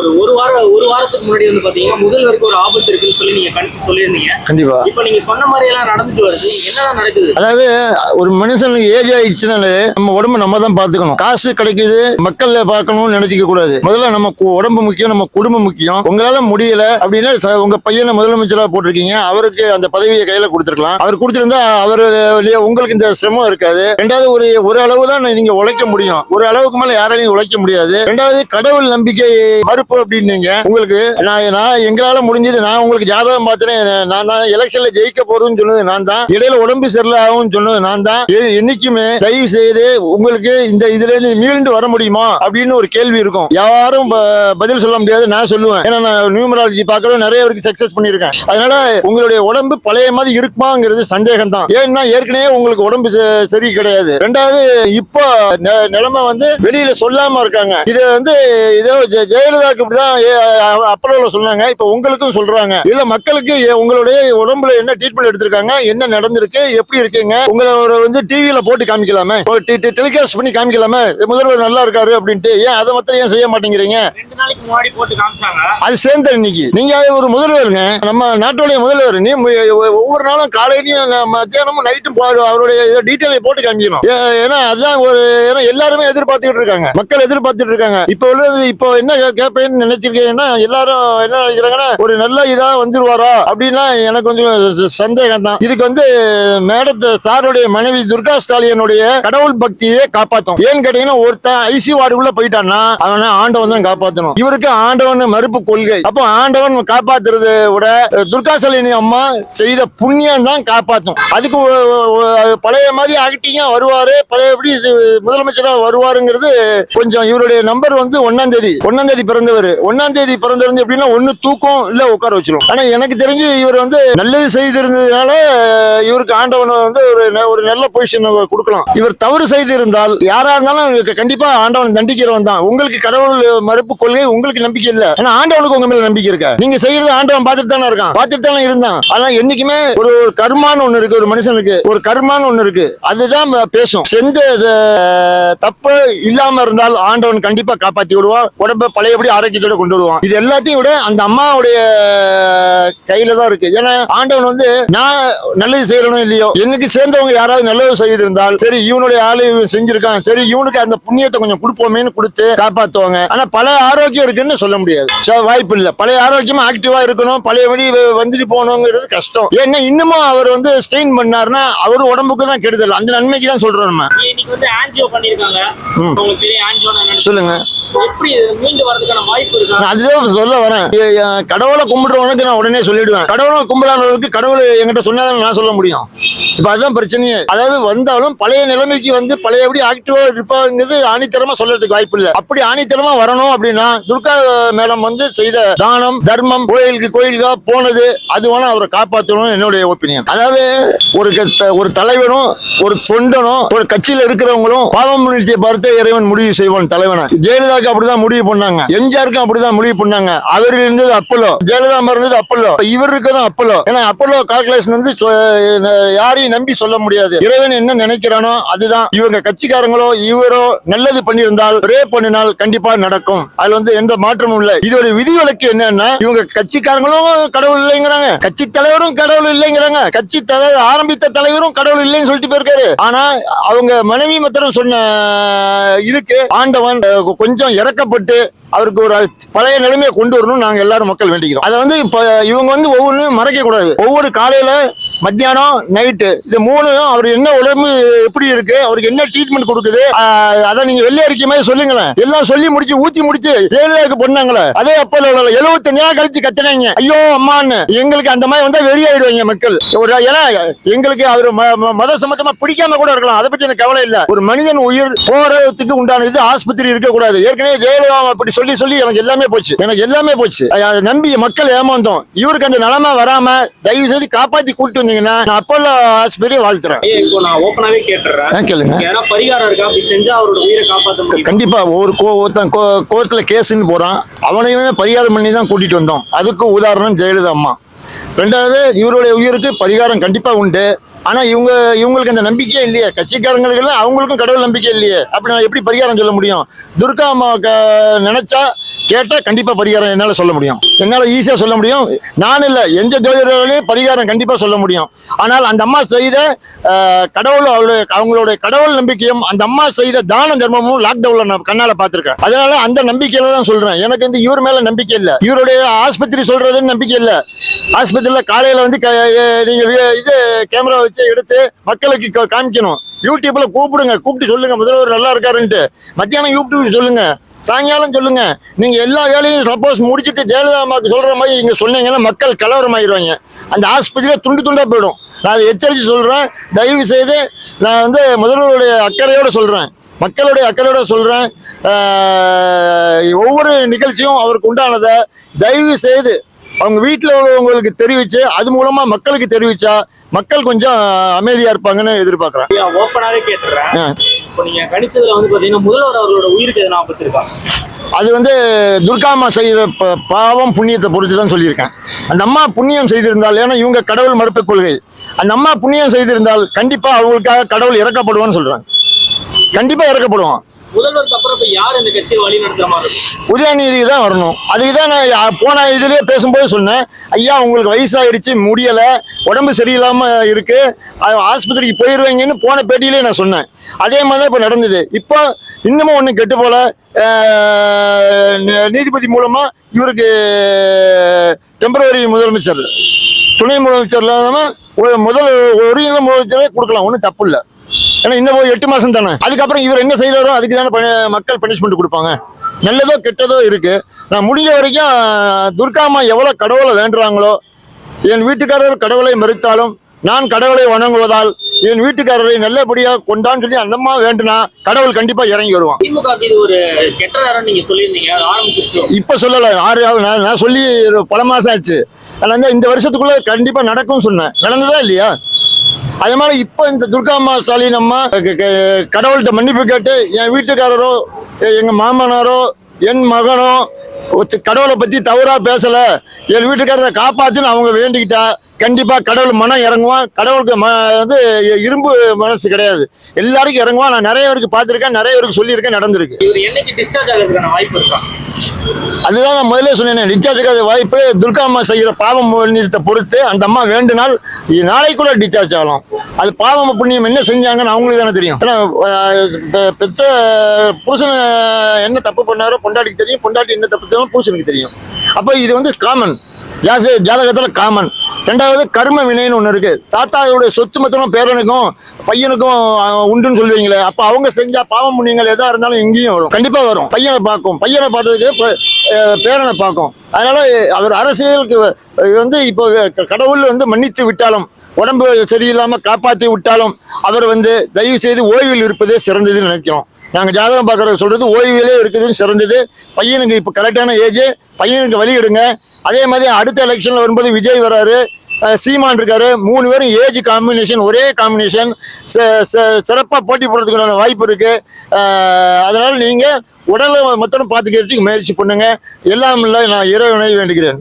ஒரு ஒரு வாரம் ஒரு வாரத்துக்கு முன்னாடி வந்து பாத்தீங்கன்னா முதல்வருக்கு ஒரு ஆபத்து இருக்குன்னு சொல்லி நீங்க கணிச்சு சொல்லியிருந்தீங்க. கண்டிப்பா. இப்ப நீங்க சொன்ன மாதிரி எல்லாம் நடந்துட்டு வருது. என்னதான் நடக்குது? அதாவது ஒரு மனுஷனுக்கு ஏஜ் ஆயிடுச்சுனாலே நம்ம உடம்பு நம்ம தான் பார்த்துக்கணும். காசு கிடைக்குது மக்கள் பார்க்கணும்னு நினைச்சிக்க கூடாது. முதல்ல நம்ம உடம்பு முக்கியம் நம்ம குடும்பம் முக்கியம். உங்களால முடியல அப்படின்னா உங்க பையனை முதலமைச்சரா போட்டிருக்கீங்க. அவருக்கு அந்த பதவியை கையில கொடுத்துருக்கலாம். அவர் கொடுத்திருந்தா அவர் உங்களுக்கு இந்த சிரமம் இருக்காது. ரெண்டாவது ஒரு ஒரு அளவு தான் நீங்க உழைக்க முடியும். ஒரு அளவுக்கு மேல யாராலையும் உழைக்க முடியாது. ரெண்டாவது கடவுள் நம்பிக்கை மறுப்பு அப்படின்னீங்க. உங்களுக்கு நான் நான் எங்களால முடிஞ்சது நான் உங்களுக்கு ஜாதகம் பார்த்தேன் நான் தான் எலெக்ஷன்ல ஜெயிக்க போறதுன்னு சொன்னது நான் தான். இடையில உடம்பு சரியில்லை ஆகும்னு சொன்னது நான் தான். என்னைக்குமே தயவு செய்து உங்களுக்கு இந்த இதுல இருந்து மீண்டு வர முடியுமா அப்படின்னு ஒரு கேள்வி இருக்கும். யாரும் ப- பதில் சொல்ல முடியாது நான் சொல்லுவேன். ஏன்னா நான் நியூமராலஜி பார்க்கறது நிறைய பேருக்கு சக்சஸ் பண்ணியிருக்கேன். அதனால உங்களுடைய உடம்பு பழைய மாதிரி இருக்குமாங்கிறது சந்தேகம் தான் ஏன்னா ஏற்கனவே உங்களுக்கு உடம்பு ச- சரி கிடையாது. ரெண்டாவது இப்போ நெ- நிலைமை வந்து வெளியில சொல்லாம இருக்காங்க. இது வந்து இதோ ஜெயலலிதா ஜெயலலிதாவுக்கு இப்படிதான் அப்பலோல சொன்னாங்க. இப்ப உங்களுக்கும் சொல்றாங்க. இல்ல மக்களுக்கு உங்களுடைய உடம்புல என்ன ட்ரீட்மெண்ட் எடுத்திருக்காங்க என்ன நடந்திருக்கு எப்படி இருக்குங்க உங்களோட வந்து டிவியில போட்டு காமிக்கலாமே. டெலிகாஸ்ட் பண்ணி காமிக்கலாமே. முதல்வர் நல்லா இருக்காரு அப்படின்ட்டு ஏன் அதை மாத்திரம் ஏன் செய்ய மாட்டேங்கிறீங்க? அது சேர்ந்த இன்னைக்கு. நீங்க ஒரு முதல்வருங்க. நம்ம நாட்டுடைய முதல்வர். நீ ஒவ்வொரு நாளும் காலையிலயும் மத்தியானமும் நைட்டும் அவருடைய டீட்டெயிலை போட்டு காமிக்கணும். ஏன்னா அதுதான் ஒரு ஏன்னா எல்லாருமே எதிர்பார்த்துக்கிட்டு இருக்காங்க. மக்கள் எதிர்பார்த்துட்டு இருக்காங்க. இப்போ உள்ளது இப்போ என்ன கே- கேட்பேன்னு நினைச்சிருக்கீங்கன்னா எல்லாரும் என்ன நினைக்கிறாங்கன்னா ஒரு நல்ல இதா வந்துருவாரா? அப்படின்னா எனக்கு கொஞ்சம் சந்தேகம் தான். இதுக்கு வந்து மேடத்து சாருடைய மனைவி துர்கா ஸ்டாலினுடைய கடவுள் பக்தியை காப்பாத்தும் ஏன்னு கேட்டீங்கன்னா ஒருத்தன் ஐசி வார்டுக்குள்ள போயிட்டான்னா அவனை ஆண்டவன் தான் காப்பாத்தணும். இவருக்கு ஆண்டவன் மறுப்பு கொள்கை. அப்போ ஆண்டவன் காப்பாத்துறதை விட துர்கா ஸ்டாலினி அம்மா செய்த புண்ணியம் தான் காப்பாத்தும் அதுக்கு பழைய மாதிரி அகட்டிங்க வருவாரு. பழைய எப்படி முதலமைச்சரா வருவாருங்கிறது கொஞ்சம் இவருடைய நம்பர் வந்து ஒன்னாம் தேதி ஒன்னாம் தேதி பிறந்தவர் ஒன்னாம் தேதி பிறந்திருந்து அப்படின்னா எப்படின்னா ஒண்ணு தூக்கம் இல்ல உட்கார வச்சிடும் ஆனா எனக்கு தெரிஞ்சு இவர் வந்து நல்லது செய்திருந்ததுனால இவருக்கு ஆண்டவனை வந்து ஒரு ஒரு நல்ல பொசிஷன் கொடுக்கலாம். இவர் தவறு செய்திருந்தால் யாரா இருந்தாலும் கண்டிப்பா ஆண்டவன் தண்டிக்கிறவன் தான். உங்களுக்கு கடவுள் மறுப்பு கொள்கை உங்களுக்கு நம்பிக்கை இல்ல. ஆனா ஆண்டவனுக்கு உங்க மேல நம்பிக்கை இருக்க? நீங்க செய்யறது ஆண்டவன் பார்த்துட்டு தானே இருக்கான். பார்த்துட்டு தானே இருந்தான். ஆனா என்னைக்குமே ஒரு ஒரு கர்மான்னு ஒண்ணு இருக்கு ஒரு மனுஷனுக்கு ஒரு கர்மான்னு ஒண்ணு இருக்கு. அதுதான் பேசும். செஞ்ச தப்பு இல்லாம இருந்தால் ஆண்டவன் கண்டிப்பா காப்பாத்தி விடுவான். உடம்ப பழையபடி ஆரோக்கியத்தோட கொண்டு வருவான். இது எல்லாத்தையும் விட அந்த அம்மாவுடைய கையில தான் இருக்கு. ஏன்னா ஆண்டவன் வந்து நான் நல்லது செய்யறனும் இல்லையோ எனக்கு சேர்ந்தவங்க யாராவது நல்லது செய்திருந்தால் சரி இவனுடைய ஆளு இவன் செஞ்சிருக்கான் சரி இவனுக்கு அந்த புண்ணியத்தை கொஞ்சம் கொடுப்போமேன்னு கொடுத்து காப்பாத்துவாங்க. ஆனா பல ஆரோக்கியம் இருக்குன்னு சொல்ல முடியாது. வாய்ப்பு இல்லை. பழைய ஆரோக்கியமா ஆக்டிவா இருக்கணும். பழையபடி வழி வந்துட்டு போகணுங்கிறது கஷ்டம். ஏன்னா இன்னமும் அவர் வந்து ஸ்ட்ரெயின் பண்ணாருன்னா அவர் உடம்புக்கு தான் கெடுதல். அந்த நன்மைக்கு தான் சொல்றோம் நம்ம. இன்னைக்கு வந்து ஆன்ஜியோ பண்ணிருக்காங்க. உங்களுக்கு தெரியும் ஆன்ஜியோ சொல்லுங்க. எப்படி இது மீண்டு வரதுக்கான வாய்ப்பு இருக்கா? நான் அதுதான் சொல்ல வரேன். கடவுளை கும்பிடுறவனுக்கு நான் உடனே சொல்லிடுவேன். கடவுளை கும்பிடாதவனுக்கு கடவுள் என்கிட்ட சொன்னாதான் நான் சொல்ல முடியும். இப்ப அதுதான் பிரச்சனையே. அதாவது வந்தாலும் பழைய நிலைமைக்கு வந்து பழையபடி ஆக்டிவா இருப்பாங்கிறது ஆணித்தரமா சொல்றதுக்கு வாய்ப்பு இல்லை. அப்படி ஆணித்தரமா வரணும் அப்படின்னா துர்கா மேடம் வந்து செய்த தானம் தர்மம் கோயிலுக்கு கோயிலுக்கா போனது அது வேணா அவரை காப்பாற்றணும் என்னுடைய ஒப்பீனியன் அதாவது ஒரு ஒரு தலைவனும் ஒரு தொண்டனும் ஒரு கட்சியில இருக்கிறவங்களும் பாவம் நிறுத்திய பார்த்து இறைவன் முடிவு செய்வான் தலைவனை. ஜெயலலிதாக்கு அப்படிதான் முடிவு பண்ணாங்க. எம்ஜிஆருக்கும் அப்படிதான் முடிவு பண்ணாங்க. அவர் இருந்தது அப்பல்லோ ஜெயலலிதா இருந்தது அப்பல்லோ இவருக்கு இவர் இருக்கதும் அப்பல்லோ ஏன்னா அப்பல்லோ கால்குலேஷன் வந்து சொ- யாரையும் நம்பி சொல்ல முடியாது. இறைவன் என்ன நினைக்கிறானோ அதுதான். இவங்க கட்சிக்காரங்களோ இவரோ நல்லது பண்ணியிருந்தால் ரே பண்ணினால் கண்டிப்பா நடக்கும். அதுல வந்து எந்த மாற்றமும் இல்லை. இதோட விதிவிலக்கு என்னன்னா இவங்க கட்சிக்காரங்களும் கடவுள் இல்லைங்கிறாங்க. கட்சி தலைவரும் கடவுள் இல்லைங்கிறாங்க. கட்சி தலைவர் ஆரம்பித்த தலைவரும் கடவுள் இல்லைன்னு சொல்லிட்டு போயிருக்காரு. ஆனா அவங்க மனைவி மத்திரம் சொன்ன இதுக்கு ஆண்டவன் கொஞ்சம் இறக்கப்பட்டு அவருக்கு ஒரு பழைய நிலைமையை கொண்டு வரணும் நாங்க எல்லாரும் மக்கள் வேண்டிக்கிறோம். அதை வந்து இப்ப இவங்க வந்து ஒவ்வொன்றும் மறைக்க கூடாது. ஒவ்வொரு காலையில மத்தியானம் நைட்டு இது மூணும் அவர் என்ன உடம்பு எப்படி இருக்கு அவருக்கு என்ன ட்ரீட்மெண்ட் கொடுக்குது அதை நீங்க வெளியே அறிக்கை மாதிரி சொல்லுங்களேன். எல்லாம் சொல்லி முடிச்சு ஊத்தி முடிச்சு ஜெயலலிதாவுக்கு பொண்ணாங்களே. அதே அப்ப எழுபத்தஞ்சு நாள் கழிச்சு கத்துனாங்க. ஐயோ அம்மான்னு. எங்களுக்கு அந்த மாதிரி வந்தா வெறியாயிடுவாங்க மக்கள். ஒரு ஏன்னா எங்களுக்கு அவர் ம- மத சம்பந்தமா பிடிக்காம கூட இருக்கலாம். அதை பத்தி எனக்கு கவலை இல்லை. ஒரு மனிதன் உயிர் போறதுக்கு உண்டான இது ஆஸ்பத்திரி இருக்கக்கூடாது. ஏற்கனவே ஜெயலலிதா அப்படி சொல்லி சொல்லி எனக்கு எல்லாமே போச்சு. எனக்கு எல்லாமே போச்சு. நம்பி மக்கள் ஏமாந்தோம். இவருக்கு அந்த நிலைமை வராம தயவு செய்து காப்பாத்தி கூட்டு வந்தீங்கன்னா நான் அப்போல்லோ ஆஸ்பத்திரியை வாழ்த்துறேன். கேளுங்க? கண்டிப்பா ஒரு ஒருத்தன் கோர்ட்ல கேஸ்ன்னு போறான். அவனையுமே பரிகாரம் பண்ணி தான் கூட்டிட்டு வந்தோம். அதுக்கு உதாரணம் ஜெயலலிதா அம்மா. ரெண்டாவது இவருடைய உயிருக்கு பரிகாரம் கண்டிப்பா உண்டு. ஆனா இவங்க இவங்களுக்கு அந்த நம்பிக்கையே இல்லையே. கட்சிக்காரங்களுக்கு எல்லாம் அவங்களுக்கும் கடவுள் நம்பிக்கை இல்லையே. அப்படி நான் எப்படி பரிகாரம் சொல்ல முடியும்? துர்கா அம்மாவுக்கு நினச்சா நினைச்சா கேட்டால் கண்டிப்பாக பரிகாரம் என்னால் சொல்ல முடியும். என்னால் ஈஸியாக சொல்ல முடியும். நான் இல்லை எந்த ஜோதிடர்களையும் பரிகாரம் கண்டிப்பாக சொல்ல முடியும். ஆனால் அந்த அம்மா செய்த கடவுள் அவளுடைய அவங்களுடைய கடவுள் நம்பிக்கையும் அந்த அம்மா செய்த தான தர்மமும் லாக்டவுனில் நான் கண்ணால் பார்த்துருக்கேன். அதனால அந்த நம்பிக்கையில தான் சொல்கிறேன் எனக்கு வந்து இவர் மேலே நம்பிக்கை இல்லை. இவருடைய ஆஸ்பத்திரி சொல்கிறதுன்னு நம்பிக்கை இல்லை. ஆஸ்பத்திரியில் காலையில் வந்து க- நீங்கள் இது கேமரா வச்சு எடுத்து மக்களுக்கு காமிக்கணும். யூடியூப்பில் கூப்பிடுங்க. கூப்பிட்டு சொல்லுங்கள் முதல்வர் நல்லா இருக்காருன்ட்டு. மத்தியானம் யூடியூப் சொல்லுங்கள் சாயங்காலம் சொல்லுங்க. நீங்க எல்லா வேலையும் சப்போஸ் முடிச்சிட்டு ஜெயலலிதா அம்மாவுக்கு சொல்ற மாதிரி இங்க சொன்னீங்கன்னா மக்கள் கலவரமாயிருவாங்க. அந்த ஆஸ்பத்திரியில துண்டு துண்டா போயிடும். நான் அதை எச்சரித்து சொல்கிறேன் தயவு செய்து நான் வந்து முதல்வருடைய அக்கறையோடு சொல்கிறேன் மக்களுடைய அக்கறையோட சொல்கிறேன் ஒவ்வொரு நிகழ்ச்சியும் அவருக்கு உண்டானதை தயவு செய்து அவங்க வீட்டில் உள்ளவங்களுக்கு தெரிவிச்சு அது மூலமா மக்களுக்கு தெரிவிச்சா மக்கள் கொஞ்சம் அமைதியா இருப்பாங்கன்னு எதிர்பார்க்குறேன். ஓப்பனாவே கேட்டுறேன். இப்போ நீங்க கணிச்சதுல வந்து பாத்தீங்கன்னா முதல்வர் அவர்களோட உயிருக்கு எதனா ஆபத்து இருக்கா அது வந்து துர்காம்மா செய்கிற பாவம் புண்ணியத்தை பொறுத்து தான் சொல்லியிருக்கேன். அந்த அம்மா புண்ணியம் செய்திருந்தால் ஏன்னா இவங்க கடவுள் மறுப்பு கொள்கை. அந்த அம்மா புண்ணியம் செய்திருந்தால் கண்டிப்பா அவங்களுக்காக கடவுள் இறக்கப்படுவான்னு சொல்றாங்க. கண்டிப்பா இறக்கப்படுவான். முதல்வருக்கு அப்புறம் இப்ப யார் இந்த கட்சியை வழி நடத்துற மாதிரி உதயநிதி தான் வரணும். அதுக்கு தான் நான் போன இதுலயே பேசும்போது சொன்னேன். ஐயா உங்களுக்கு வயசாயிடுச்சு முடியல உடம்பு சரியில்லாம இருக்குது ஆஸ்பத்திரிக்கு போயிருவீங்கன்னு போன பேட்டியிலே நான் சொன்னேன். அதே மாதிரி தான் இப்போ நடந்தது. இப்போ இன்னமும் ஒன்றும் கெட்டு போல. நீதிபதி மூலமா இவருக்கு டெம்பரவரி முதலமைச்சர் துணை முதலமைச்சர் இல்லாமல் முதல் ஒரிஜினல் முதலமைச்சரே கொடுக்கலாம். ஒன்றும் தப்பு இல்லை. ஏன்னா இன்னும் ஒரு எட்டு மாசம் தானே. அதுக்கப்புறம் இவர் என்ன செய்யறாரோ அதுக்கு தானே மக்கள் பனிஷ்மெண்ட் கொடுப்பாங்க. நல்லதோ கெட்டதோ இருக்கு. நான் முடிஞ்ச வரைக்கும் துர்காம்மா எவ்வளவு கடவுளை வேண்டுறாங்களோ என் வீட்டுக்காரர் கடவுளை மறுத்தாலும் நான் கடவுளை வணங்குவதால் என் வீட்டுக்காரரை நல்லபடியா கொண்டான்னு சொல்லி அந்த அம்மா வேண்டுனா கடவுள் கண்டிப்பா இறங்கி வருவான். இப்ப சொல்லல. ஆறு நான் சொல்லி பல மாசம் ஆச்சு. ஆனா இந்த வருஷத்துக்குள்ள கண்டிப்பா நடக்கும்னு சொன்னேன். நடந்ததா இல்லையா? அதே மாதிரி இப்போ இந்த துர்காம்மா ஸ்டாலின் அம்மா க- கடவுள்கிட்ட மன்னிப்பு கேட்டு என் வீட்டுக்காரரோ எ- எங்க மாமனாரோ என் மகனோ கடவுளை பத்தி தவறா பேசல. என் வீட்டுக்காரரை காப்பாத்துன்னு அவங்க வேண்டிக்கிட்டா கண்டிப்பா கடவுள் மனம் இறங்குவான். கடவுளுக்கு ம வந்து இரும்பு மனசு கிடையாது. எல்லாருக்கும் இறங்குவான். நான் நிறைய பேருக்கு பார்த்துருக்கேன் நிறைய பேருக்கு சொல்லியிருக்கேன் நடந்திருக்கு. அதுதான் நான் முதல்ல சொன்னேன் டிஸ்சார்ஜ் வாய்ப்பு துர்கா அம்மா செய்கிற பாவம் புண்ணியத்தை பொறுத்து அந்த அம்மா வேண்டுனால் நாளைக்குள்ள டிஸ்சார்ஜ் ஆகலாம். அது பாவம் புண்ணியம் என்ன செஞ்சாங்கன்னு அவங்களுக்கு தானே தெரியும். பெத்த புருஷன் என்ன தப்பு பண்ணாரோ பொண்டாட்டிக்கு தெரியும் பொண்டாட்டி என்ன தப்பு தெரியும் பூசனுக்கு தெரியும். அப்போ இது வந்து காமன் ஜாசி ஜாதகத்தில் காமன். ரெண்டாவது கர்ம வினைன்னு ஒன்று இருக்குது தாத்தாவுடைய சொத்து மொத்தமும் பேரனுக்கும் பையனுக்கும் உண்டுன்னு சொல்லுவீங்களே அப்போ அவங்க செஞ்சால் பாவம் புண்ணியங்கள் எதாக இருந்தாலும் எங்கேயும் வரும். கண்டிப்பாக வரும். பையனை பார்க்கும். பையனை பார்த்ததுக்கு பேரனை பார்க்கும். அதனால் அவர் அரசியலுக்கு வந்து இப்போ க- கடவுள் வந்து மன்னித்து விட்டாலும் உடம்பு சரியில்லாமல் காப்பாற்றி விட்டாலும் அவர் வந்து தயவு செய்து ஓய்வில் இருப்பதே சிறந்ததுன்னு நினைக்கிறோம். நாங்கள் ஜாதகம் பார்க்குறது சொல்கிறது ஓய்விலே இருக்குதுன்னு சிறந்தது. பையனுக்கு இப்போ கரெக்டான ஏஜ் பையனுக்கு வழி எடுங்க. அதே மாதிரி அடுத்த எலெக்ஷன்ல வரும்போது விஜய் வராரு சீமான் இருக்காரு. மூணு பேரும் ஏஜ் காம்பினேஷன் ஒரே காம்பினேஷன் சிறப்பாக போட்டி போடுறதுக்கான வாய்ப்பு இருக்கு. அதனால நீங்க உடலை மொத்தம் பார்த்துக்கிறதுக்கு முயற்சி பண்ணுங்க. எல்லாம் இல்லை நான் இறைவனை வேண்டுகிறேன்.